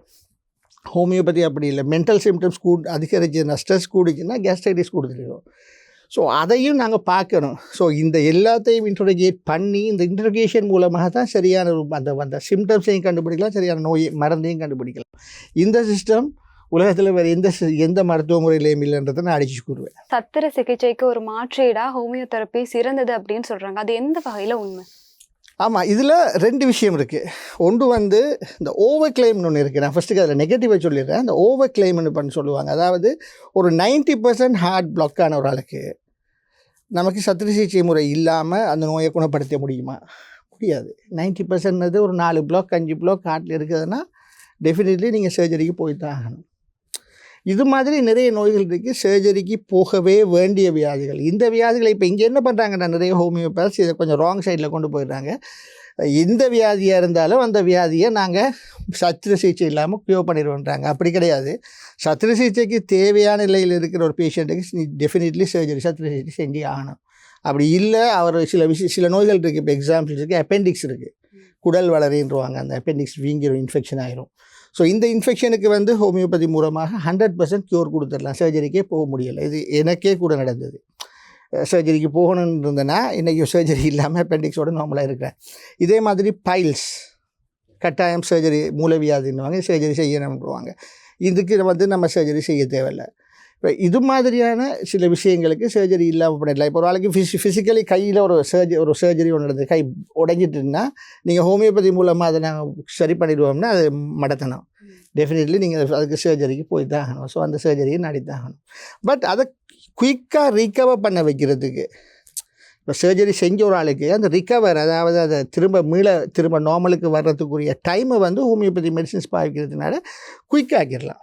ஹோமியோபதி அப்படி இல்லை. மென்டல் சிம்டம்ஸ் கூ அதிகரிச்சுன்னா ஸ்ட்ரெஸ் கூடிச்சுன்னா கேஸ்ட்ரைட்டிஸ் கொடுத்துருக்கோம் ஸோ அதையும் நாங்கள் பார்க்கணும். ஸோ இந்த எல்லாத்தையும் இன்ட்ரோகேட் பண்ணி இந்த இன்ட்ரோகேஷன் மூலமாக தான் சரியான அந்த அந்த சிம்டம்ஸையும் கண்டுபிடிக்கலாம். சரியான நோய் மருந்தையும் கண்டுபிடிக்கலாம். இந்த சிஸ்டம் உலகத்தில் வேறு எந்த சி- எந்த மருத்துவ முறையிலையும் இல்லைன்றதை நான் அடிச்சு கூறுவேன். சத்திர சிகிச்சைக்கு ஒரு மாற்றீடாக ஹோமியோதெரப்பி சிறந்தது அப்படின்னு சொல்கிறாங்க அது எந்த வகையில் உண்மை? ஆமாம் இதில் ரெண்டு விஷயம் இருக்குது ஒன்று வந்து இந்த ஓவர் கிளைம்னு ஒன்று இருக்குது நான் ஃபஸ்ட்டுக்கு அதில் நெகட்டிவாக சொல்லிடுறேன். அந்த ஓவர் கிளைம்னு பண்ணி சொல்லுவாங்க. அதாவது ஒரு 90% பர்சன்ட் ஹார்ட் பிளாக்கான ஒரு ஆளுக்கு நமக்கு சத்திர சிகிச்சை முறை இல்லாமல் அந்த நோயை குணப்படுத்த முடியுமா? முடியாது. நைன்ட்டி பர்சன்ட் ஒரு நாலு பிளாக் அஞ்சு பிளாக் ஹார்ட்டில் இருக்குதுன்னா டெஃபினெட்லி நீங்கள் சர்ஜரிக்கு போய் தான் ஆகணும். இது மாதிரி நிறைய நோய்கள் இருக்குது சர்ஜரிக்கு போகவே வேண்டிய வியாதிகள். இந்த வியாதிகளை இப்போ இங்கே என்ன பண்ணுறாங்கன்னா நிறைய ஹோமியோபேத்ஸ் இதை கொஞ்சம் ராங் சைடில் கொண்டு போயிடுறாங்க. எந்த வியாதியாக இருந்தாலும் அந்த வியாதியை நாங்கள் சத்திர சிகிச்சை இல்லாமல் க்யூர் பண்ணிடுவோன்றாங்க. அப்படி கிடையாது. சத்திர சிகிச்சைக்கு தேவையான நிலையில் இருக்கிற ஒரு பேஷண்ட்டுக்கு டெஃபினெட்லி சர்ஜரி சத்திர சிகிச்சை செஞ்சு ஆகணும். அப்படி இல்லை அவர் சில விஷயம் சில நோய்கள் இருக்குது இப்போ எக்ஸாம்பிள்ஸ் இருக்குது அப்பெண்டிக்ஸ் இருக்குது குடல் வளரின்றுவாங்க. அந்த அப்பெண்டிக்ஸ் வீங்கிரும் இன்ஃபெக்ஷன் ஆயிரும். ஸோ இந்த இன்ஃபெக்ஷனுக்கு வந்து ஹோமியோபதி மூலமாக ஹண்ட்ரட் பர்சன்ட் க்யூர் கொடுத்துடலாம். சர்ஜரிக்கே போக முடியலை. இது எனக்கே கூட நடந்தது. சர்ஜரிக்கு போகணுன்னு இருந்தேன்னா இன்றைக்கி சர்ஜரி இல்லாமல் அப்பெண்டிக்ஸோடு நார்மலாக இருக்கிறேன். இதே மாதிரி பைல்ஸ் கட்டாயம் சர்ஜரி மூலவியாதின்னுவாங்க சர்ஜரி செய்யணும்ன்றவாங்க இதுக்கு வந்து நம்ம சர்ஜரி செய்ய தேவையில்லை. இப்போ இது மாதிரியான சில விஷயங்களுக்கு சர்ஜரி இல்லாமல் பண்ணிடலாம் இப்போ ஒரு ஆளுக்கு ஃபிசி ஃபிசிக்கலி கையில் ஒரு சர்ஜரி ஒரு சர்ஜரி ஒன்று நடந்தது. கை உடைஞ்சிட்டுன்னா நீங்கள் ஹோமியோபதி மூலமாக அதை நாங்கள் சரி பண்ணிடுவோம்னா அது மடத்தனம். டெஃபினெட்லி நீங்கள் அதுக்கு சர்ஜரிக்கு போய் தான் ஆகணும். ஸோ அந்த சர்ஜரியை நடித்தான் ஆகணும். பட் அதை குயிக்காக ரீகவர் பண்ண வைக்கிறதுக்கு இப்போ சர்ஜரி செஞ்ச ஒரு ஆளுக்கு அந்த ரிகவர் அதாவது அதை திரும்ப மீள திரும்ப நார்மலுக்கு வர்றதுக்குரிய டைமை வந்து ஹோமியோபதி மெடிசின்ஸ் பாவிக்கிறதுனால குயிக்காக ஆக்கிடலாம்.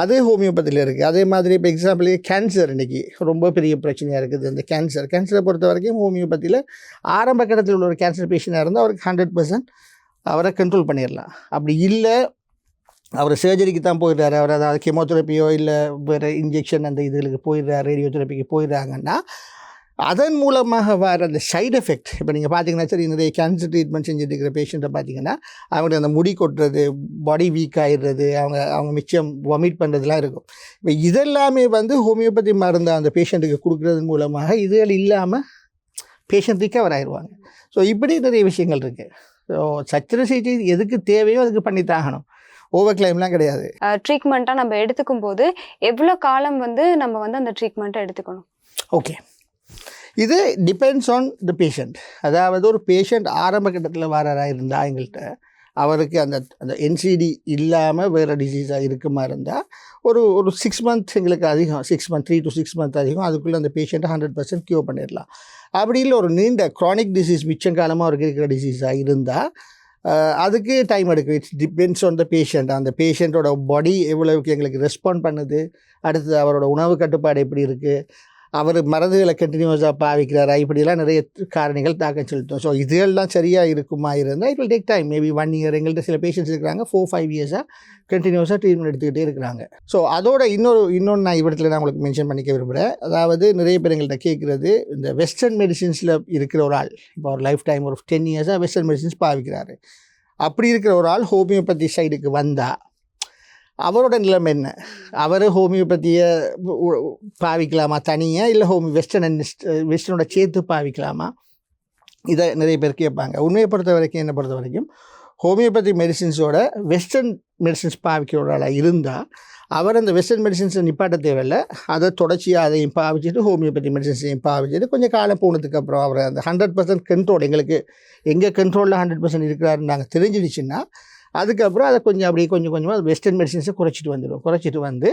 அது ஹோமியோபதியில் இருக்குது அதே மாதிரி இப்போ எக்ஸாம்பிள் கேன்சர் இன்றைக்கி ரொம்ப பெரிய பிரச்சனையாக இருக்குது. இந்த கேன்சர் கேன்சரை பொறுத்த வரைக்கும் ஹோமியோபதியில் ஆரம்ப கட்டத்தில் உள்ள ஒரு கேன்சர் பேஷண்ட்டாக இருந்தால் அவருக்கு ஹண்ட்ரட் பர்சன்ட் அவரை கண்ட்ரோல் பண்ணிடலாம் அப்படி இல்லை அவர் சர்ஜரிக்கு தான் போயிடுறாரு. அவர் அதாவது கெமோதெரப்பியோ இல்லை வேறு இன்ஜெக்ஷன் அந்த இதுகளுக்கு போயிடுறாரு ரேடியோதெரப்பிக்கு போயிடுறாங்கன்னா அதன் மூலமாக வர அந்த சைடு எஃபெக்ட் இப்போ நீங்கள் பார்த்தீங்கன்னா சரி நிறைய கேன்சர் ட்ரீட்மெண்ட் செஞ்சுட்டு இருக்கிற பேஷண்ட்டை பார்த்தீங்கன்னா அவங்களுக்கு அந்த முடி கொட்டுறது பாடி வீக் ஆகிடுறது அவங்க அவங்க மிச்சம் வொமிட் பண்ணுறதுலாம் இருக்கும். இப்போ இதெல்லாமே வந்து ஹோமியோபதி மருந்து அந்த பேஷண்ட்டுக்கு கொடுக்குறது மூலமாக இதுகள் இல்லாமல் பேஷண்ட் ரிக்கவர் ஆயிடுவாங்க ஸோ இப்படி நிறைய விஷயங்கள் இருக்குது ஸோ சத்திர சிகிச்சை எதுக்கு தேவையோ அதுக்கு பண்ணித்தாகணும் ஓவர் கிளைம்லாம் கிடையாது. ட்ரீட்மெண்ட்டாக நம்ம எடுத்துக்கும் போது எவ்வளோ காலம் வந்து நம்ம வந்து அந்த ட்ரீட்மெண்ட்டை எடுத்துக்கணும்? ஓகே இது டிபெண்ட்ஸ் ஆன் த பேஷண்ட் அதாவது ஒரு பேஷண்ட் ஆரம்ப கட்டத்தில் வராராக இருந்தால் எங்கள்கிட்ட அவருக்கு அந்த அந்த என்சிடி இல்லாமல் வேறு டிசீஸாக இருக்குமா இருந்தால் ஒரு ஒரு சிக்ஸ் மந்த் எங்களுக்கு அதிகம் six month three to six month அதிகம் அதுக்குள்ளே அந்த பேஷண்ட்டை ஹண்ட்ரட் பர்சன்ட் க்யூர் பண்ணிடலாம். அப்படி இல்லை ஒரு நீண்ட க்ரானிக் டிசீஸ் மிச்சம் காலமாக அவருக்கு இருக்கிற டிசீஸாக இருந்தால் அதுக்கு டைம் எடுக்கும். It's depends on the patient அந்த பேஷண்ட்டோட பாடி எவ்வளவுக்கு எங்களுக்கு ரெஸ்பாண்ட் பண்ணுது அடுத்தது அவரோட உணவு கட்டுப்பாடு எப்படி இருக்குது அவர் மருந்துகளை கண்டினியூஸாக பாவிக்கிறாரா? இப்படிலாம் நிறைய காரணிகள் தாக்கம் செலுத்தும். ஸோ இதெல்லாம் சரியாக இருக்குமா இருந்தால் it will take time maybe one year எங்கள்கிட்ட சில பேஷண்ட்ஸ் இருக்கிறாங்க. ஃபோர் ஃபைவ் இயர்ஸாக கண்டினியூஸாக ட்ரீட்மெண்ட் எடுத்துக்கிட்டே இருக்கிறாங்க. ஸோ அதோட இன்னொரு இன்னொன்று நான் இவரத்தில் நான் உங்களுக்கு மென்ஷன் பண்ணிக்க விரும்புகிறேன் அதாவது நிறைய பேர் எங்கள்கிட்ட கேட்குறது இந்த வெஸ்டர்ன் மெடிசின்ஸில் இருக்கிற ஒரு ஆள் இப்போ ஒரு லைஃப் டைம் ஒரு டென் இயர்ஸாக வெஸ்டர்ன் மெடிசின்ஸ் பாவிக்கிறாரு. அப்படி இருக்கிற ஒரு ஆள் ஹோமியோபதி சைடுக்கு வந்தால் அவரோட நிலைமை என்ன? அவர் ஹோமியோபதியை பாவிக்கலாமா தனியாக இல்லை ஹோமி வெஸ்டர்ன் வெஸ்டர்னோட சேர்த்து பாவிக்கலாமா? இதை நிறைய பேர் கேட்பாங்க. உண்மையை பொறுத்த வரைக்கும் என்னை பொறுத்த வரைக்கும் ஹோமியோபதி மெடிசின்ஸோட வெஸ்டர்ன் மெடிசின்ஸ் பாவிக்கிறவர்களாக இருந்தால் அவர் அந்த வெஸ்டர்ன் மெடிசின்ஸை நிப்பாட்ட தேவையில்லை. அதை தொடர்ச்சியாக அதையும் பாவிச்சுட்டு ஹோமியோபதி மெடிசின்ஸையும் பாவிச்சுட்டு கொஞ்சம் காலம் போனதுக்கு அப்புறம் அவர் அந்த ஹண்ட்ரட் பர்சன்ட் கண்ட்ரோல் எங்களுக்கு எங்கள் கண்ட்ரோலில் ஹண்ட்ரட் பர்சன்ட் இருக்கிறாருன்னு நாங்கள் தெரிஞ்சிடுச்சுன்னா அதுக்கப்புறம் அதை கொஞ்சம் அப்படியே கொஞ்சம் கொஞ்சமாக வெஸ்டர்ன் மெடிசின்ஸை குறைச்சிட்டு வந்துடும் குறைச்சிட்டு வந்து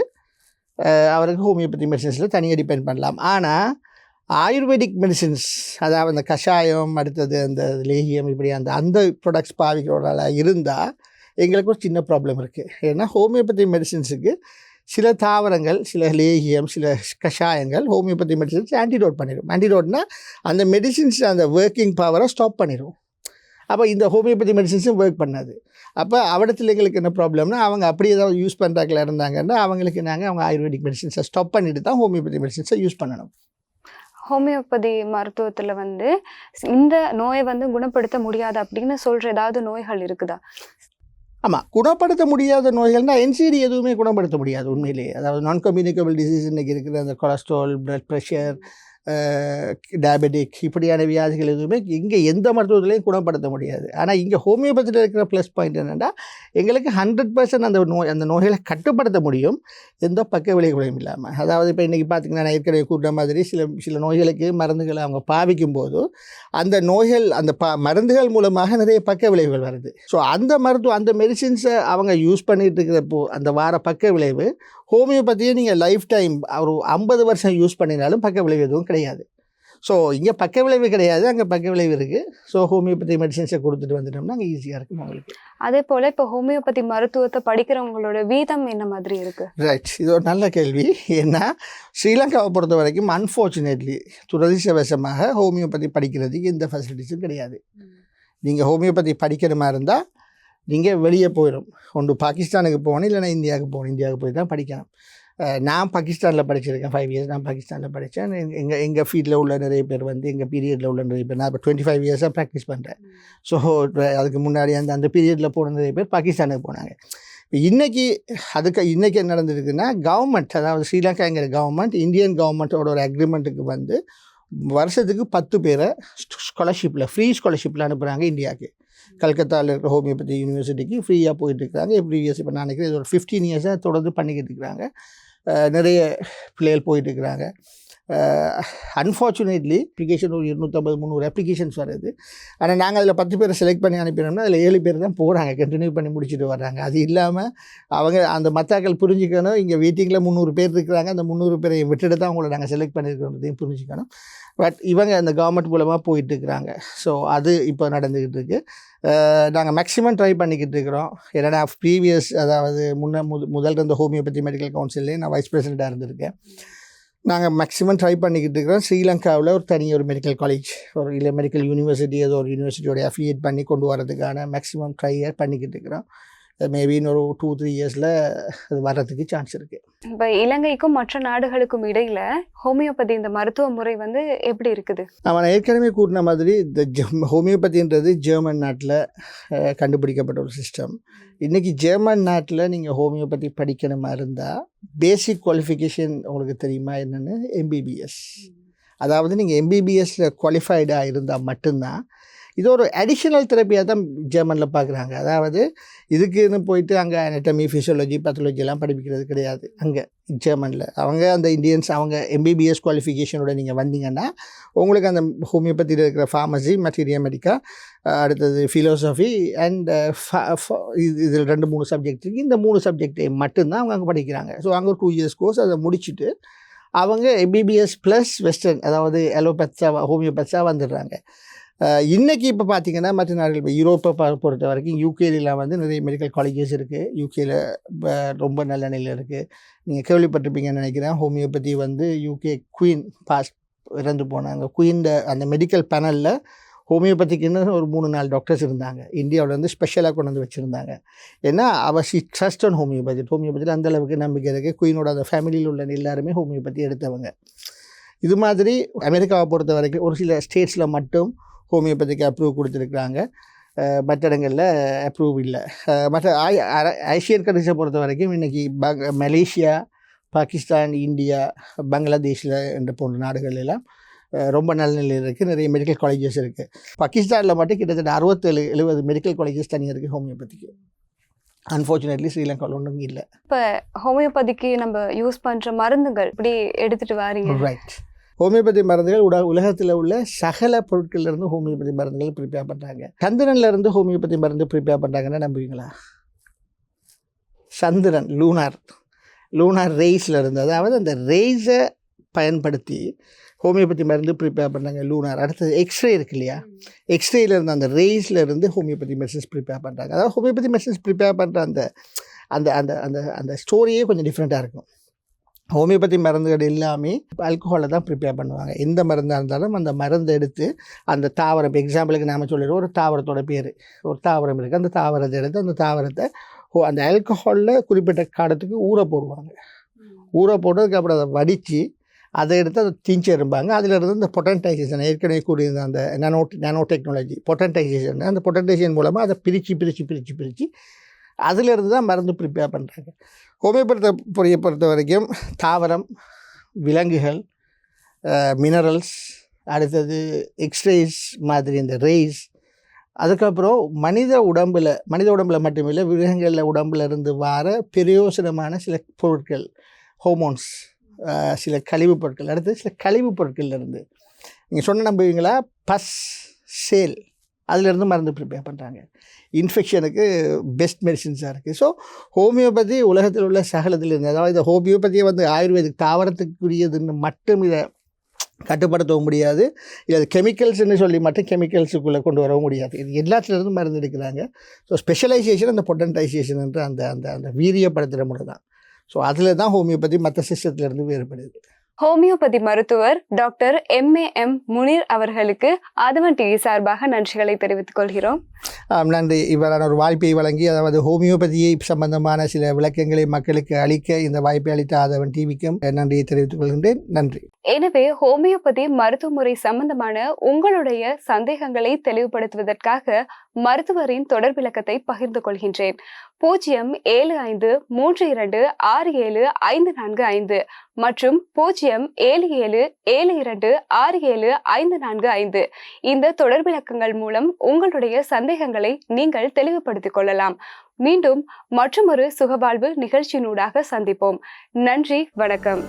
அவருக்கு ஹோமியோபதி மெடிசின்ஸில் தனியாக டிபெண்ட் பண்ணலாம். ஆனால் ஆயுர்வேதிக் மெடிசின்ஸ் அதாவது அந்த கஷாயம் அடுத்தது அந்த லேகியம் இப்படி அந்த அந்த ப்ராடக்ட்ஸ் பாவிக்கிறவர்களால் இருந்தால் எங்களுக்கு ஒரு சின்ன ப்ராப்ளம் இருக்குது ஏன்னா ஹோமியோபதி மெடிசின்ஸுக்கு சில தாவரங்கள் சில லேகியம் சில கஷாயங்கள் ஹோமியோபதி மெடிசின்ஸ் ஆன்டிடோட் பண்ணிடும் ஆன்டிடோட்னால் அந்த மெடிசின்ஸ் அந்த ஒர்க்கிங் பவரை ஸ்டாப் பண்ணிடும் அப்போ இந்த ஹோமியோபதி மெடிசின்ஸும் ஒர்க் பண்ணாது. அப்போ அவடத்தில் எங்களுக்கு என்ன ப்ராப்ளம்னா அவங்க அப்படி ஏதாவது யூஸ் பண்ணுறாங்களா இருந்தாங்கன்னா அவங்களுக்கு நாங்கள் அவங்க ஆயுர்வேதிக் மெடிசின்ஸை ஸ்டாப் பண்ணிட்டு தான் ஹோமியோபதி மெடிசின்ஸை யூஸ் பண்ணணும். ஹோமியோபதி மருத்துவத்தில் வந்து இந்த நோயை வந்து குணப்படுத்த முடியாது அப்படின்னு சொல்கிற ஏதாவது நோய்கள் இருக்குதா? ஆமாம் குணப்படுத்த முடியாத நோய்கள்னால் என்சிடி எதுவுமே குணப்படுத்த முடியாது உண்மையிலேயே. அதாவது நான் கம்யூனிகபிள் டிசீஸ் இன்றைக்கி இருக்கிற அந்த கொலஸ்ட்ரால் பிளட் ப்ரெஷர் டயபெட்டிக் இப்படியான வியாதிகள் எதுவுமே இங்கே எந்த மருத்துவத்திலையும் குணப்படுத்த முடியாது. ஆனால் இங்கே ஹோமியோபதியில் இருக்கிற ப்ளஸ் பாயிண்ட் என்னென்னா எங்களுக்கு ஹண்ட்ரட் பர்சன்ட் அந்த நோய் அந்த நோய்களை கட்டுப்படுத்த முடியும். எந்த பக்க விளைவுகளையும் இல்லாமல் அதாவது இப்போ இன்றைக்கி பார்த்திங்கன்னா நான் ஏற்கனவே கூட்ட மாதிரி சில சில நோய்களுக்கு மருந்துகளை அவங்க பாவிக்கும் போது அந்த நோய்கள் அந்த ப மருந்துகள் மூலமாக நிறைய பக்க விளைவுகள் வருது. ஸோ அந்த மருத்துவம் அந்த மெடிசின்ஸை அவங்க யூஸ் பண்ணிகிட்டு இருக்கிறப்போ அந்த வார பக்க விளைவு ஹோமியோபதியை நீங்கள் லைஃப் டைம் ஒரு ஐம்பது வருஷம் யூஸ் பண்ணினாலும் பக்க விளைவு எதுவும் கிடையாது. ஸோ இங்கே பக்க விளைவு கிடையாது அங்கே பக்க விளைவு இருக்குது ஸோ ஹோமியோபதி மெடிசன்ஸை கொடுத்துட்டு வந்துட்டோம்னா அங்கே ஈஸியாக இருக்கும் உங்களுக்கு. அதே போல இப்போ ஹோமியோபதி மருத்துவத்தை படிக்கிறவங்களோட வீதம் என்ன மாதிரி இருக்கு? ரைட் இது ஒரு நல்ல கேள்வி. ஏன்னா ஸ்ரீலங்காவை பொறுத்த வரைக்கும் அன்ஃபார்ச்சுனேட்லி துரதிர்ஷ்டவசமாக ஹோமியோபதி படிக்கிறதுக்கு எந்த ஃபெசிலிட்டிஸும் கிடையாது. நீங்கள் ஹோமியோபதி படிக்கிற மாதிரி இருந்தால் நீங்கள் வெளியே போயிடும். ஒன்று பாகிஸ்தானுக்கு போகணும் இல்லைன்னா இந்தியாவுக்கு போகணும். இந்தியாவுக்கு போய் தான் படிக்கணும். நான் பாகிஸ்தானில் படிச்சிருக்கேன் ஃபைவ் இயர்ஸ் நான் பாகிஸ்தானில் படித்தேன். எங்கள் எங்கள் ஃபீல்டில் உள்ள நிறைய பேர் வந்து எங்கள் பீரியடில் உள்ள நிறைய பேர் நான் இப்போ டுவெண்ட்டி ஃபைவ் இயர்ஸாக ப்ராக்டிஸ் பண்ணுறேன் ஸோ அதுக்கு முன்னாடி அந்த அந்த பீரியடில் போன நிறைய பேர் பாகிஸ்தானுக்கு போனாங்க. இப்போ இன்றைக்கி அதுக்கு இன்றைக்கி என்ன நடந்திருக்குன்னா கவர்மெண்ட் அதாவது ஸ்ரீலங்காங்கிற கவர்மெண்ட் இந்தியன் கவர்மெண்ட்டோட ஒரு அக்ரிமெண்ட்டுக்கு வந்து வருஷத்துக்கு பத்து பேரை ஸ்காலர்ஷிப்பில் ஃப்ரீ ஸ்காலர்ஷிப்பில் அனுப்புகிறாங்க இந்தியாவுக்கு. கல்கத்தாவில் இருக்கிற ஹோமியோபதி யூனிவர்சிட்டிக்கு ஃப்ரீயாக போயிட்டுருக்காங்க எப்படி இயர்ஸ் இப்போ நான் நினைக்கிறேன் இது ஒரு ஃபிஃப்டீன் இயர்ஸாக தொடர்ந்து பண்ணிக்கிட்டு இருக்கிறாங்க. நிறைய பிள்ளைகள் போயிட்டுருக்கிறாங்க. அன்ஃபார்ச்சுனேட்லி அப்ளிகேஷன் ஒரு இருநூற்றம்பது முந்நூறு அப்ளிகேஷன்ஸ் வருது. ஆனால் நாங்கள் அதில் பத்து பேரை செலக்ட் பண்ணி அனுப்பினோம்னா அதில் ஏழு பேர் தான் போகிறாங்க கண்டினியூ பண்ணி முடிச்சுட்டு வர்றாங்க. அது இல்லாமல் அவங்க அந்த மத்தாக்கள் புரிஞ்சுக்கணும். இங்கே வெயிட்டிங்கில் முந்நூறு பேர் இருக்கிறாங்க. அந்த முந்நூறு பேரை விட்டுட்டு தான் அவங்கள நாங்கள் செலக்ட் பண்ணியிருக்கிறதையும் புரிஞ்சுக்கணும். பட் இவங்க அந்த கவர்மெண்ட் மூலமாக போயிட்டு இருக்கிறாங்க. ஸோ அது இப்போ நடந்துக்கிட்டு இருக்குது நாங்கள் மேக்ஸிமம் ட்ரை பண்ணிக்கிட்டு இருக்கிறோம். ஏன்னா ப்ரீவியஸ் அதாவது முன்ன முத முதல் இருந்த ஹோமியோபதி மெடிக்கல் கவுன்சிலே நான் வைஸ் பிரசிடெண்ட்டாக இருந்திருக்கேன். நாங்கள் மேக்ஸிமம் ட்ரை பண்ணிக்கிட்டு இருக்கிறோம். ஸ்ரீலங்காவில் ஒரு தனி ஒரு மெடிக்கல் காலேஜ் ஒரு இல்லை மெடிக்கல் யூனிவர்சிட்டி ஏதோ ஒரு யூனிவர்சிட்டியோட அஃபிலியேட் பண்ணி கொண்டு வரதுக்கான மேக்ஸிமம் ட்ரையை பண்ணிக்கிட்டு இருக்கிறோம். மேபி இன்னொரு டூ த்ரீ இயர்ஸில் அது வர்றதுக்கு சான்ஸ் இருக்குது இப்போ இலங்கைக்கும் மற்ற நாடுகளுக்கும் இடையில ஹோமியோபதி இந்த மருத்துவ முறை வந்து எப்படி இருக்குது? அவன் ஏற்கனவே கூட்டின மாதிரி இந்த ஜெம் ஹோமியோபதின்றது ஜெர்மன் நாட்டில் கண்டுபிடிக்கப்பட்ட ஒரு சிஸ்டம் இன்றைக்கி ஜெர்மன் நாட்டில் நீங்கள் ஹோமியோபதி படிக்கணுமா இருந்தால் பேசிக் குவாலிஃபிகேஷன் உங்களுக்கு தெரியுமா என்னென்னு? எம்பிபிஎஸ் அதாவது நீங்கள் எம்பிபிஎஸ்ல குவாலிஃபைடாக இருந்தால் மட்டும்தான் இது ஒரு அடிஷனல் தெரப்பியாக தான் ஜெர்மனில் பார்க்குறாங்க அதாவது இதுக்குன்னு போயிட்டு அங்கே அனட்டமி ஃபிசியோலஜி pathology படிப்பிக்கிறது கிடையாது அங்கே ஜெர்மனில் அவங்க அந்த இந்தியன்ஸ் அவங்க எம்பிபிஎஸ் குவாலிஃபிகேஷனோட நீங்கள் வந்தீங்கன்னா உங்களுக்கு அந்த ஹோமியோபதியில் இருக்கிற ஃபார்மசி மெட்டீரியல் மெடிக்கா அடுத்தது ஃபிலோசஃபி அண்ட் இது இதில் ரெண்டு மூணு சப்ஜெக்ட் இருக்குது இந்த மூணு சப்ஜெக்டை மட்டும்தான் அவங்க அங்கே படிக்கிறாங்க. ஸோ அங்கே ஒரு டூ இயர்ஸ் கோர்ஸ் அதை முடிச்சுட்டு அவங்க எம்பிபிஎஸ் ப்ளஸ் வெஸ்டர்ன் அதாவது எலோபெத்ஸாக ஹோமியோபத்ஸாக வந்துடுறாங்க. இன்றைக்கி இப்போ பார்த்தீங்கன்னா மற்ற நாடுகள் இப்போ யூரோப்பை பொறுத்த வரைக்கும் யூகேலாம் வந்து நிறைய மெடிக்கல் காலேஜஸ் இருக்குது யூகேல ரொம்ப நல்ல நிலையில் இருக்குது நீங்கள் கேள்விப்பட்டிருப்பீங்கன்னு நினைக்கிறேன். ஹோமியோபதி வந்து யூகே குயின் பாஸ் இறந்து போனாங்க. குயின் அந்த மெடிக்கல் பேனலில் ஹோமியோபதிக்குன்னு ஒரு மூணு நாலு டாக்டர்ஸ் இருந்தாங்க. இந்தியாவில் வந்து ஸ்பெஷலாக கொண்டு வந்து வச்சுருந்தாங்க. ஏன்னா அவர் ஷி ட்ரஸ்ட் ஆன் ஹோமியோபதி ஹோமியோபதியில் அந்தளவுக்கு நம்பிக்கை இருக்குது குயினோட அந்த ஃபேமிலியில் உள்ள எல்லாருமே ஹோமியோபதி எடுத்தவங்க. இது மாதிரி அமெரிக்காவை பொறுத்த வரைக்கும் ஒரு சில ஸ்டேட்ஸில் மட்டும் ஹோமியோபதிக்கு அப்ரூவ் கொடுத்துருக்குறாங்க. மற்ற இடங்களில் அப்ரூவ் இல்லை. மற்ற ஏசியன் கண்ட்ரிஸை பொறுத்த வரைக்கும் இன்றைக்கி பங் மலேசியா பாகிஸ்தான் இந்தியா பங்களாதேஷில் என்ற போன்ற நாடுகள் எல்லாம் ரொம்ப நல்ல நிலையில் இருக்குது நிறைய மெடிக்கல் காலேஜஸ் இருக்குது பாகிஸ்தானில் மட்டும் கிட்டத்தட்ட அறுபத்தேழு எழுபது மெடிக்கல் காலேஜஸ் தனியாக இருக்குது ஹோமியோபதிக்கு. அன்ஃபார்ச்சுனேட்லி ஸ்ரீலங்காவில் ஒன்றும் இல்லை. ஹோமியோபதிக்கு நம்ம யூஸ் பண்ற மருந்துகள் இப்படி எடுத்துட்டு வாரீங்க. ரைட் ஹோமியோபதி மருந்துகள் உட உலகத்தில் உள்ள சகல பொருட்கள்ல இருந்து ஹோமியோபதி மருந்துகள் ப்ரிப்பேர் பண்ணுறாங்க சந்திரன்ல இருந்து ஹோமியோபதி மருந்து ப்ரிப்பேர் பண்ணுறாங்கன்னா நம்புவீங்களா? சந்திரன் லூனார் லூனார் ரேஸ்ல இருந்து அதாவது அந்த ரேஸை பயன்படுத்தி ஹோமியோபதி மருந்து ப்ரிப்பேர் பண்ணாங்க லூனார் அடுத்தது எக்ஸ்ரே இருக்கு இல்லையா? எக்ஸ்ரேல இருந்து அந்த ரேஸ்ல இருந்து ஹோமியோபதி மெடிசன்ஸ் ப்ரிப்பேர் பண்ணுறாங்க அதாவது ஹோமியோபதி மெடிசன்ஸ் ப்ரிப்பேர் பண்ணுற அந்த அந்த அந்த அந்த அந்த ஸ்டோரியே கொஞ்சம் டிஃப்ரெண்ட்டாக இருக்கும். ஹோமியோபதி மருந்துகள் எல்லாமே ஆல்கஹாலில் தான் ப்ரிப்பேர் பண்ணுவாங்க. எந்த மருந்தாக இருந்தாலும் அந்த மருந்தை எடுத்து அந்த தாவரம் இப்போ எக்ஸாம்பிளுக்கு நாம சொல்லிடுவோம் ஒரு தாவரத்தோட பேர். ஒரு தாவரம் இருக்குது அந்த தாவரத்தை எடுத்து அந்த தாவரத்தை அந்த ஆல்கஹாலில் குறிப்பிட்ட காலத்துக்கு ஊற போடுவாங்க. ஊற போட்டதுக்கு அப்புறம் அதை வடித்து அதை எடுத்து அதை தீஞ்சு இருப்பாங்க அதில் இருந்து இந்த பொட்டன்டைசேஷன் ஏற்கனவே கூறியிருந்த அந்த நானோ நானோ டெக்னாலஜி பொட்டன்டைசேஷன் அந்த பொட்டன்டைசேஷன் மூலமாக அதை பிரித்து பிரித்து பிரித்து பிரித்து அதிலிருந்து தான் மருந்து ப்ரிப்பேர் பண்ணுறாங்க ஹோமியோபதி பொறியை பொறுத்த வரைக்கும் தாவரம் விலங்குகள் மினரல்ஸ் அடுத்தது எக்ஸ்ரேஸ் மாதிரி இந்த ரேஸ் அதுக்கப்புறம் மனித உடம்பில் மனித உடம்பில் மட்டுமில்லை விலங்குகளில் உடம்பில் இருந்து வர பிரயோசனமான சில பொருட்கள் ஹோமோன்ஸ் சில கழிவுப் பொருட்கள் அடுத்தது சில கழிவுப் பொருட்கள்லேருந்து நீங்கள் சொன்ன நம்புவீங்களா? Pus cell. அதிலிருந்து மருந்து ப்ரிப்பேர் பண்ணுறாங்க இன்ஃபெக்ஷனுக்கு பெஸ்ட் மெடிசின்ஸாக இருக்குது ஸோ ஹோமியோபதி உலகத்தில் உள்ள சகலத்தில் இருந்து அதாவது இந்த ஹோமியோபதியை வந்து ஆயுர்வேதிக் தாவரத்துக்குரியதுன்னு மட்டும் இதை கட்டுப்படுத்தவும் முடியாது. இது கெமிக்கல்ஸ்னு சொல்லி மட்டும் கெமிக்கல்ஸுக்குள்ளே கொண்டு வரவும் முடியாது. இது எல்லாத்துலேருந்து மருந்து எடுக்கிறாங்க. ஸோ ஸ்பெஷலைசேஷன் அந்த பொட்டன்டைசேஷன் என்ற அந்த அந்த அந்த வீரியப்படுத்துகிற முறை தான் ஸோ அதில் தான் ஹோமியோபதி மற்ற சிஸ்டத்துலேருந்து வேறுபடுது. ஹோமியோபதி மருத்துவர் doctor M A M Munir அவர்களுக்கு ஆதவன் டிவி சார்பாக நன்றிகளை தெரிவித்துக் கொள்கிறோம். நன்றி. இவ்வாறான ஒரு வாய்ப்பை வழங்கி அதாவது ஹோமியோபதியை சம்பந்தமான சில விளக்கங்களை மக்களுக்கு அளிக்க இந்த வாய்ப்பை அளித்த ஆதவன் டிவிக்கும் நன்றியை தெரிவித்துக் கொள்கின்றேன். நன்றி. எனவே ஹோமியோபதி மருத்துவ முறை சம்பந்தமான உங்களுடைய சந்தேகங்களை தெளிவுபடுத்துவதற்காக மருத்துவரின் தொடர் விளக்கத்தை பகிர்ந்து கொள்கின்றேன். பூஜ்ஜியம் ஏழு ஐந்து மூன்று இரண்டு ஆறு ஏழு ஐந்து நான்கு ஐந்து மற்றும் பூஜ்ஜியம் ஏழு ஏழு ஏழு இரண்டு ஆறு ஏழு ஐந்து நான்கு ஐந்து. இந்த தொடர் விளக்கங்கள் மூலம் உங்களுடைய சந்தேகங்களை நீங்கள் தெளிவுபடுத்திக் கொள்ளலாம். மீண்டும் மற்றொரு சுகவாழ்வு நிகழ்ச்சியினூடாக சந்திப்போம். நன்றி வணக்கம்.